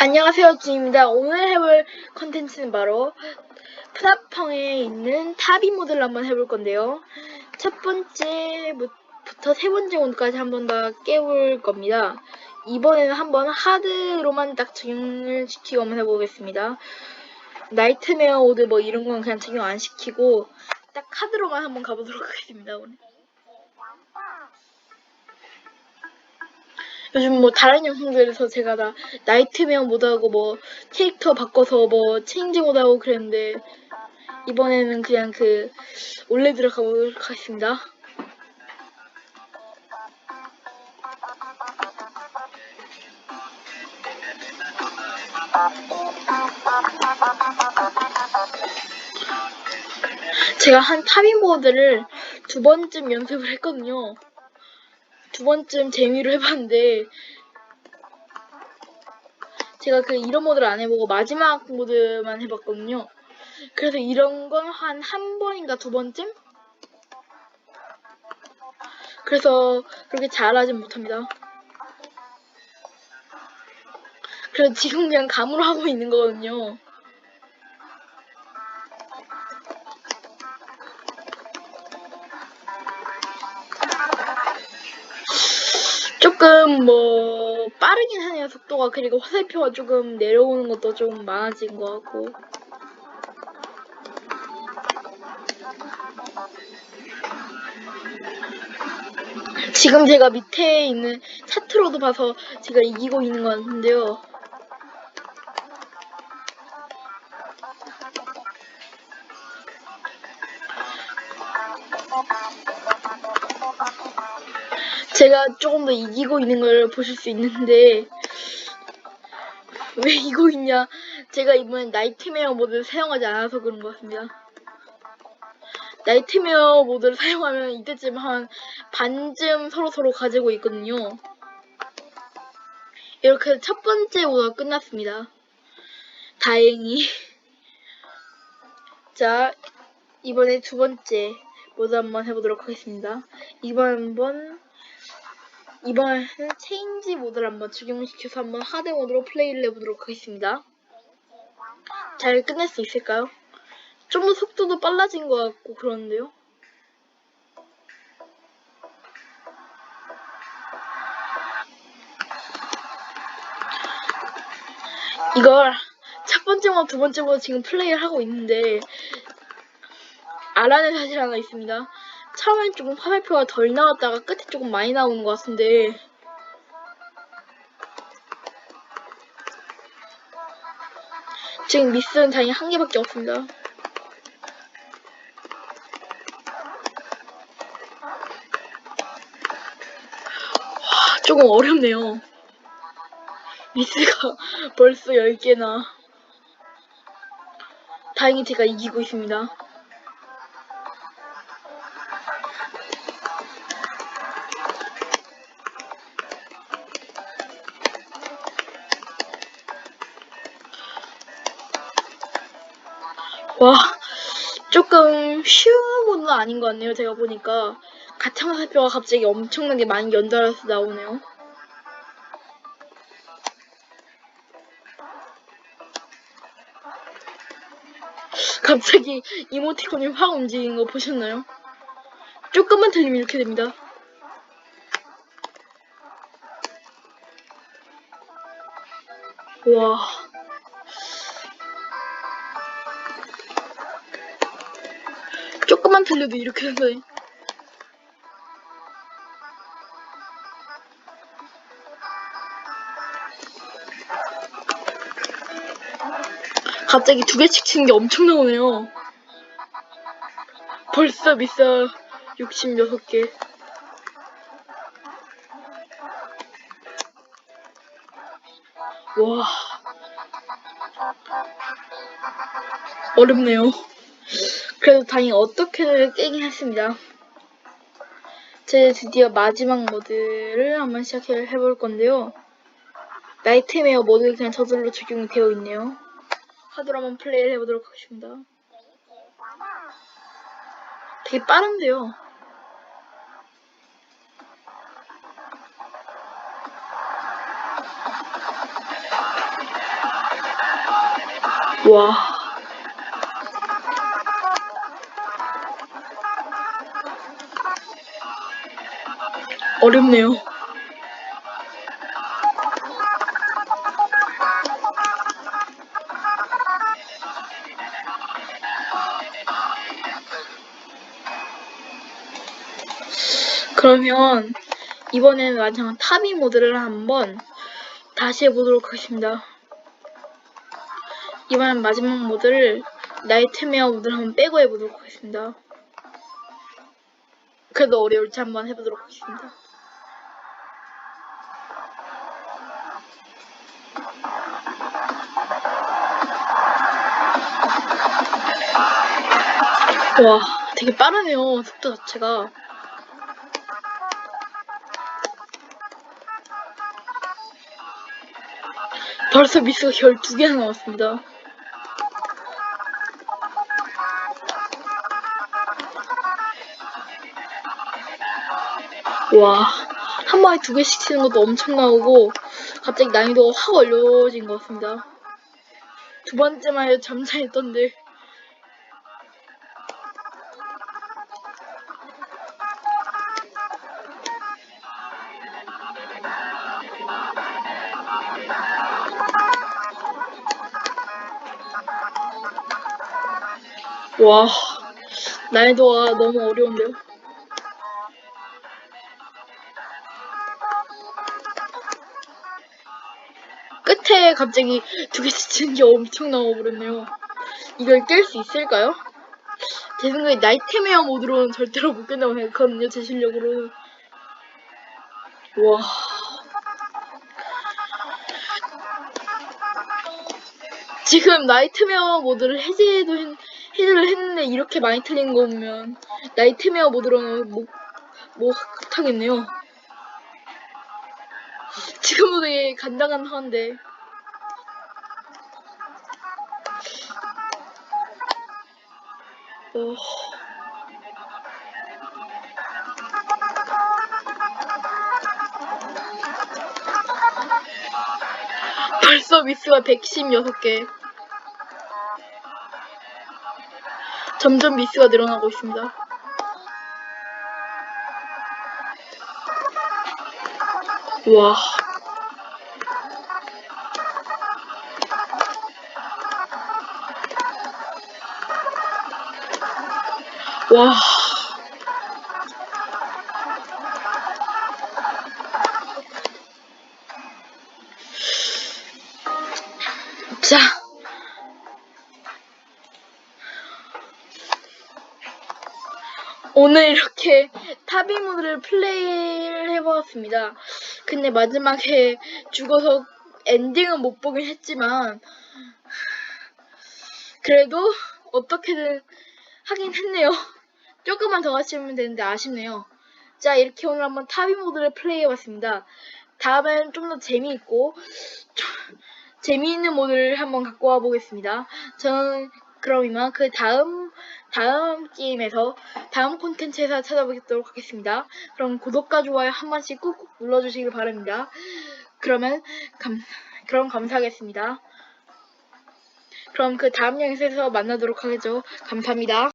안녕하세요, 주입니다. 오늘 해볼 컨텐츠는 바로 푸나펑에 있는 타비 모드를 한번 해볼 건데요. 첫 번째부터 세 번째 모드까지 한번다 깨볼 겁니다. 이번에는 한번 하드로만 딱 적용을 시키고 한번 해보겠습니다. 나이트메어 모드 뭐 이런 건 그냥 적용 안 시키고 딱 하드로만 한번 가보도록 하겠습니다. 오늘. 요즘 뭐 다른 영상들에서 제가 다 나이트메어 모드하고 뭐 캐릭터 바꿔서 뭐 체인지 모드하고 그랬는데 이번에는 그냥 그 원래 들어가 보도록 하겠습니다. 제가 한 타빈 모드를 두 번쯤 연습을 했거든요. 두 번쯤 재미로 해봤는데 제가 그 이런 모드를 안 해보고 마지막 모드만 해봤거든요. 그래서 이런 건 한 한 번인가 두 번쯤? 그래서 그렇게 잘하진 못합니다. 그래서 지금 그냥 감으로 하고 있는 거거든요. 조금 뭐 빠르긴 하네요 속도가. 그리고 화살표가 조금 내려오는 것도 좀 많아진 것 같고. 지금 제가 밑에 있는 차트로도 봐서 제가 이기고 있는 것 같은데요 제가 조금 더 이기고 있는 걸 보실 수 있는데 왜 이기고 있냐? 제가 이번엔 나이트메어 모드를 사용하지 않아서 그런 것 같습니다. 나이트메어 모드를 사용하면 이때쯤 한 반쯤 서로서로 가지고 있거든요. 이렇게 첫 번째 모드가 끝났습니다. 다행히. 자 이번에 두 번째 모드 한번 해보도록 하겠습니다. 이번 한번 이번에는 체인지 모드를 한번 적용시켜서 한번 하드 모드로 플레이를 해보도록 하겠습니다. 잘 끝낼 수 있을까요? 좀 더 속도도 빨라진 것 같고 그런데요. 이걸 첫 번째 모드, 두 번째 모드 지금 플레이를 하고 있는데 알아낸 사실 하나 있습니다. 처음엔 조금 화살표가 덜 나왔다가 끝에 조금 많이 나오는 것 같은데 지금 미스는 다행히 한 개밖에 없습니다. 와, 조금 어렵네요. 미스가 벌써 10개나. 다행히 제가 이기고 있습니다. 와, 조금 쉬운 모드는 아닌 것 같네요. 제가 보니까 가창 화살표가 갑자기 엄청나게 많이 연달아서 나오네요. 갑자기 이모티콘이 확 움직이는 거 보셨나요? 조금만 틀리면 이렇게 됩니다. 와. 조금만 틀려도 이렇게 된다니. 갑자기 두 개씩 치는 게 엄청 나오네요. 벌써 비싸 66개. 와. 어렵네요. 그래도 다행히 어떻게든 깨긴 했습니다. 제 드디어 마지막 모드를 한번 시작해볼 건데요. 나이트메어 모드 그냥 저절로 적용이 되어 있네요. 하드로 한번 플레이를 해보도록 하겠습니다. 되게 빠른데요. 와. 어렵네요. 그러면 이번에는 마지막 타비 모드를 한번 다시 해보도록 하겠습니다. 이번엔 마지막 모드를 나이트메어 모드를 한번 빼고 해보도록 하겠습니다. 그래도 어려울지 한번 해보도록 하겠습니다. 와, 되게 빠르네요. 속도 자체가. 벌써 미스가 12개나 나왔습니다. 와, 한 번에 두 개씩 치는 것도 엄청 나오고, 갑자기 난이도가 확 올려진 것 같습니다. 두 번째만 해도 잠잠했던데. 와, 난이도가 너무 어려운데요. 끝에 갑자기 두 개씩 치는 게 엄청 나와버렸네요. 이걸 깰 수 있을까요? 제 생각에 나이트메어 모드로는 절대로 못 깬다고 생각하거든요, 제 실력으로는. 와. 지금 나이트메어 모드를 해제도 했, 해제를 했는데 이렇게 많이 틀린 거 보면 나이트메어 모드로는 못, 못 하겠네요. 지금도 되게 간당간당한데. 어... 벌써 미스가 116개. 점점 미스가 늘어나고 있습니다. 와. 와. 자. 오늘 이렇게 타비 모드를 플레이를 해보았습니다. 근데 마지막에 죽어서 엔딩은 못 보긴 했지만, 그래도 어떻게든 하긴 했네요. 조금만 더 하시면 되는데 아쉽네요. 자, 이렇게 오늘 한번 타비 모드를 플레이해봤습니다. 다음엔 좀 더 재미있고, 좀 재미있는 모드를 한번 갖고 와 보겠습니다. 저는 그럼 이만 그 다음, 다음 게임에서, 다음 콘텐츠에서 찾아보도록 하겠습니다. 그럼 구독과 좋아요 한 번씩 꾹꾹 눌러주시길 바랍니다. 그러면, 감, 그럼 감사하겠습니다. 그럼 그 다음 영상에서 만나도록 하겠죠. 감사합니다.